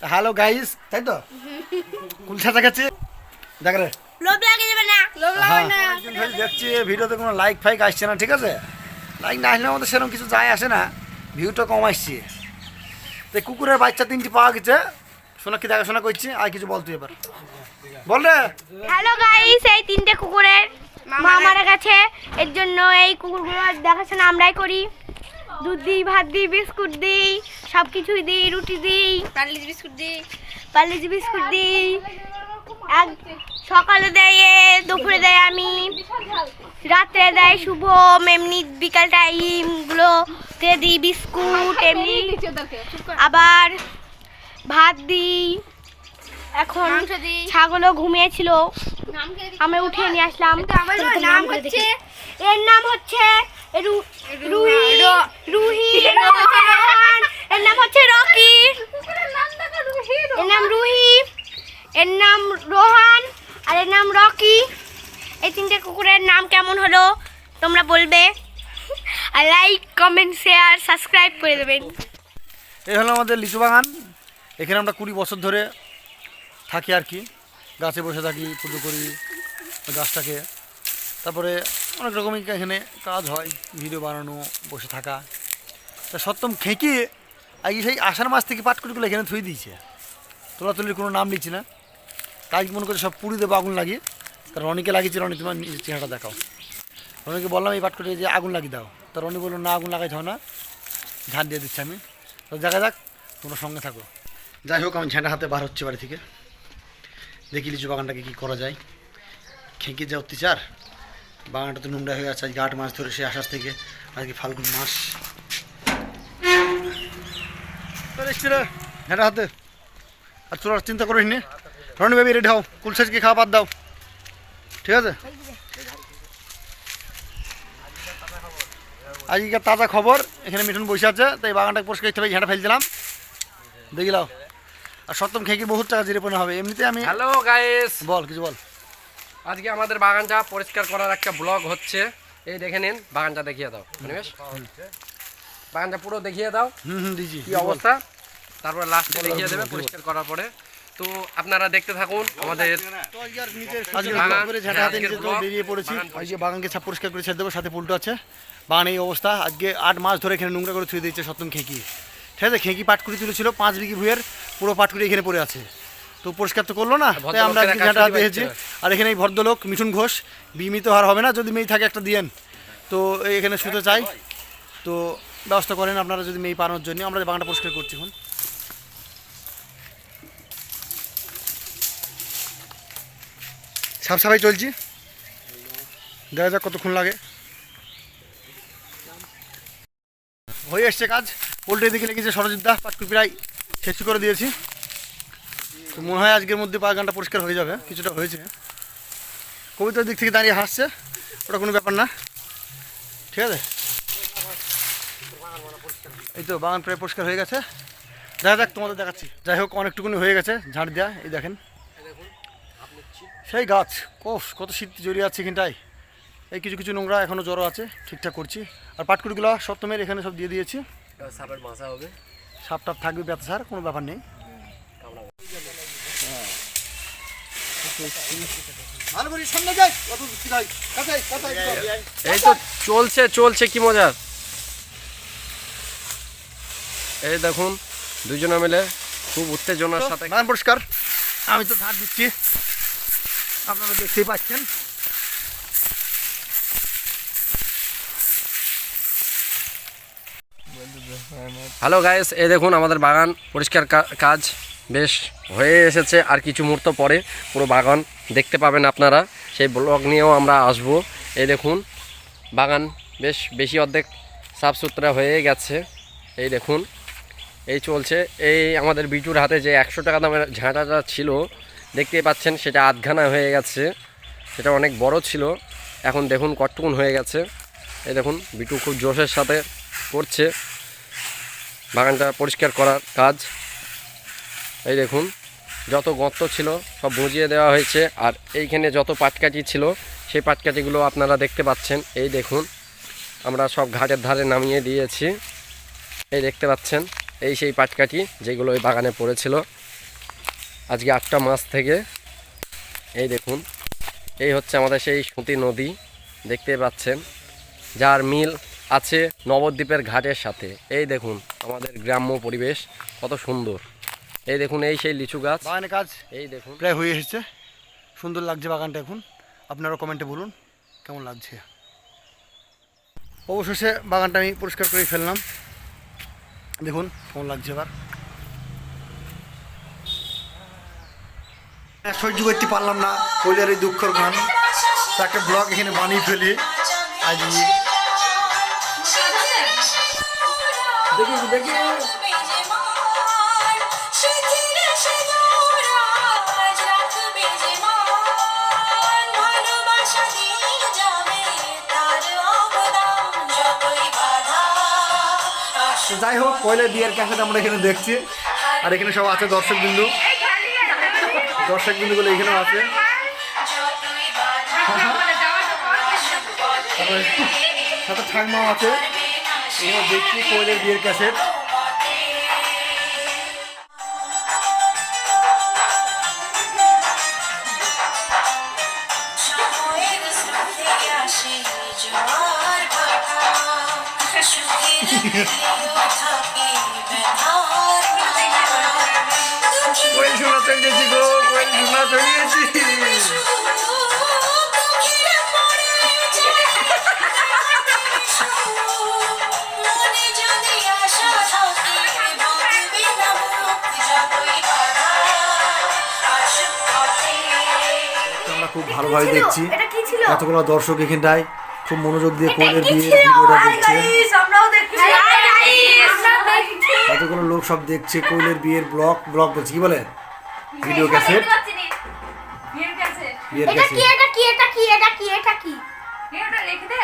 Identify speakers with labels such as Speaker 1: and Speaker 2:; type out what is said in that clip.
Speaker 1: Hello guys তাই তো? কুলসা দেখাচ্ছি দেখ রে।
Speaker 2: লোভ লাগে যাবে না। লোভ
Speaker 1: হ্যাঁ। কয়েকদিন ধরে দেখছি ভিডিওতে কোনো লাইক ফাইক আসছে না ঠিক আছে? লাইক না আসলে আমাদের সেরকম কিছু যায় আসে না। ভিউটা কম আসছে। তো কুকুরের বাচ্চা তিনটি পাওয়া গেছে। শোনা কি দেখাশোনা করছি আর কিছু বল তুই এবার। বল রে।
Speaker 2: হ্যালো গাইস এই তিনটে কুকুরের মা মারা গেছে। এর জন্য এই কুকুরগুলো দেখাশোনা আমরাই করি। দুধ দিই ভাত দিই বিস্কুট দিই। সব কিছুই দিই রুটি দিই পার্লিজ বিস্কুট দিই পার্লিজ বিস্কুট দিই এক সকালে দেয় দুপুরে দেয় আমি। রাত্রে দেয় শুভ এমনি বিকাল টাইমগুলো তে দিই বিস্কুট এমনি। আবার ভাত দিই। এখন ছাগলও ঘুমিয়েছিল। আমি উঠে নিয়ে আসলাম। নাম হচ্ছে এর নাম হচ্ছে রুহি রুহি এর নাম হচ্ছে রোহান, এর নাম হচ্ছে রকি। এর নাম রুহি। এর নাম রোহান আর এর নাম রকি। এই তিনটে কুকুরের নাম কেমন হলো তোমরা বলবে। আর লাইক কমেন্ট শেয়ার সাবস্ক্রাইব করে দেবেন।
Speaker 1: এই হলো আমাদের লিচু বাগান। এখানে আমরা কুড়ি বছর ধরে থাকি আর কি। গাছে বসে থাকি, পুজো করি, গাছটাকে। তারপরে অনেক রকমই এখানে কাজ হয়, ভিডিও বানানো, বসে থাকা। তা সপ্তম খেঁকি আগে সেই আষাঢ় মাস থেকে পাটকুটিগুলো এখানে থুই দিয়েছে। তোলাতুলির কোনো নাম নিচ্ছি না। তাই মনে করে সব পুড়ি দেবো, আগুন লাগিয়ে। কারণ রনিকে লাগিয়েছে রনি তোমার চেহারাটা দেখাও। রনিকে বললাম, এই পাটকুটি যে আগুন লাগিয়ে দাও। তা রনি বলল, না, আগুন লাগাইতে হয় না। ঝাঁট দিয়ে দিচ্ছি আমি। তো দেখা যাক, তোমরা সঙ্গে থাকো। যাই হোক আমি ঝাঁটা হাতে বার হচ্ছে বাড়ি থেকে। দেখি লিচু বাগানটাকে কী করা যায়। খেঁকে যা অত্যাচার। বাগানটা তো নোংরা হয়ে আছে। আজকে আট মাস ধরে সে আসার থেকে আজকে ফাল্গুন মাস। হাতে। আর চিন্তা করিস নি। রনি বেবি রেডি হও। কুলসাজকে খাওয়া বাদ দাও। ঠিক আছে? আজকে তাজা খবর। এখানে মিঠুন বসে আছে। তাই বাগানটা পরিষ্কার করতে হবে। ঝাঁটা ফেল দিলাম। দেখি আর সপ্তম খেয়ে বহুত টাকা জিরে হবে। এমনিতে আমি
Speaker 3: হ্যালো গাইস
Speaker 1: বল কিছু বল।
Speaker 3: আজকে আমাদের বাগানটা পরিষ্কার করার একটা ব্লগ হচ্ছে। এই দেখে নিন বাগানটা দেখিয়ে দাও। বাগানটা পুরো দেখিয়ে দাও।
Speaker 1: হুম হুম দিজি
Speaker 3: কি অবস্থা? তারপর লাস্টে দেখিয়ে দেবে পরিষ্কার করার পরে। তো আপনারা দেখতে থাকুন আমাদের
Speaker 1: বেরিয়ে পড়েছি।
Speaker 3: বাগান
Speaker 1: বাগানকে ছাপ পরিষ্কার করে ছেড়ে দেবো সাথে পুলটো আছে। বাগান এই অবস্থা। আজকে আট মাস ধরে এখানে নোংরা করে ছুঁয়ে দিয়েছে সপ্তম খেঁকি। ঠিক আছে খেঁকি পাটকুড়ি তুলেছিল পাঁচ বিঘি ভুয়ের পুরো পাটকুড়ি এখানে পড়ে আছে। তো পরিষ্কার তো করল না তাই আমরা ঝাঁটা হাতে এসেছি আর এখানে এই ভদ্রলোক মিঠুন ঘোষ বিমিত হার হবে না যদি মেয়ে থাকে একটা দিয়েন। তো এখানে শুতে চাই। তো ব্যবস্থা করেন আপনারা যদি মেয়ে পানোর জন্য। আমরা বাগানটা পরিষ্কার করছি এখন। সাফ সাফাই চলছি। দেখা যাক কতক্ষণ লাগে। হয়ে এসছে কাজ। পোল্ট্রি দিকে লেগেছে সরজিৎদা। পাটকু প্রায় শেষ করে দিয়েছি। তো মনে হয় আজকের মধ্যে বাগানটা পরিষ্কার হয়ে যাবে। কিছুটা হয়েছে। কবিতার দিক থেকে দাঁড়িয়ে হাসছে। ওটা কোনো ব্যাপার না। ঠিক আছে? এই তো বাগান প্রায় পরিষ্কার হয়ে গেছে। দেখা যাক তোমাদের দেখাচ্ছি। যাই হোক, অনেকটুকুনি হয়ে গেছে ঝাড় দেওয়া এই দেখেন। সেই গাছ কফ কত শীত জড়িয়ে আছে এখানটায়। এই কিছু কিছু নোংরা এখনও জড়ো আছে ঠিকঠাক করছি। আর পাটকুড়িগুলো সপ্তমের এখানে সব দিয়ে দিয়েছি।
Speaker 3: সাপের মাথা হবে।
Speaker 1: সাপ টাপ থাকবে ব্যথা সার কোনো ব্যাপার নেই।
Speaker 3: এই তো চলছে চলছে কি মজার এই দেখুন দুজনে মিলে খুব উত্তেজনার সাথে
Speaker 1: বাগান পরিষ্কার। আমি তো ধার দিচ্ছি। আপনারা দেখতেই পাচ্ছেন।
Speaker 3: হ্যালো গাইস এই দেখুন আমাদের বাগান, পরিষ্কার কাজ বেশ হয়ে এসেছে, আর কিছু মুহূর্ত পরে পুরো বাগান দেখতে পাবেন আপনারা। সেই ব্লগ নিয়েও আমরা আসব। এই দেখুন, বাগান বেশ বেশি অর্ধেক সাফ সুতরা হয়ে গেছে। এই দেখুন, এই চলছে। এই আমাদের বিটুর হাতে যে একশো টাকা দামের ঝাঁটাটা ছিল দেখতেই পাচ্ছেন, সেটা আধখানা হয়ে গেছে। সেটা অনেক বড় ছিল। এখন দেখুন কতটুকুন হয়ে গেছে। এই দেখুন, বিটু খুব জোশের সাথে করছে। বাগানটা পরিষ্কার করার কাজ। এই দেখুন, যত গর্ত ছিল সব বুঝিয়ে দেওয়া হয়েছে। আর এইখানে যত পাটকাঠি ছিল, সেই পাটকাঠিগুলো আপনারা দেখতে পাচ্ছেন। এই দেখুন, আমরা সব ঘাটের ধারে নামিয়ে দিয়েছি। এই দেখতে পাচ্ছেন, এই সেই পাটকাঠি যেগুলো ওই বাগানে পড়েছিল। আজকে আটটা মাস থেকে। এই দেখুন এই হচ্ছে আমাদের সেই সুতি নদী দেখতে পাচ্ছেন। যার মিল আছে নবদ্বীপের ঘাটের সাথে। এই দেখুন আমাদের গ্রাম্য পরিবেশ কত সুন্দর। এই দেখুন এই সেই লিচু গাছ।
Speaker 1: বাগানের কাজ
Speaker 3: এই দেখুন।
Speaker 1: প্রায় হয়ে এসেছে। সুন্দর লাগছে বাগানটা এখন। আপনারা কমেন্টে বলুন কেমন লাগছে? অবশেষে বাগানটা আমি পরিষ্কার করে ফেললাম। দেখুন কেমন লাগছে এবার। সহ্য করতে পারলাম না। কৈলার এই দুঃখর গান তো একটা ব্লগ এখানে বানিয়ে ফেলি। আজ দেখি দেখি। যাই হোক কৈলার বিয়ের ক্যাফেটা আমরা এখানে দেখছি। আর এখানে সব আছে দর্শক বিন্দু দর্শক বিন্দুগুলো এখানেও আছে। সাথে ঠাকমাও আছে। এখানে দেখছি কৈলের বিয়ের ক্যাসেট। কোয়েল চলিয়েছি আমরা খুব ভালোভাবে দেখছি।
Speaker 2: এটা
Speaker 1: এতগুলো দর্শক এখানটায় খুব মনোযোগ দিয়ে কোয়েলের বিয়ের ভিডিওটা দেখছে। এতগুলো লোক সব দেখছে কোয়েলের বিয়ের ব্লগ ব্লগ বলছে কি বলে? Video cassette.
Speaker 2: এটা কি
Speaker 1: এটা কি
Speaker 2: এটা কি এটা কি এটা কি? এটা লিখে দে।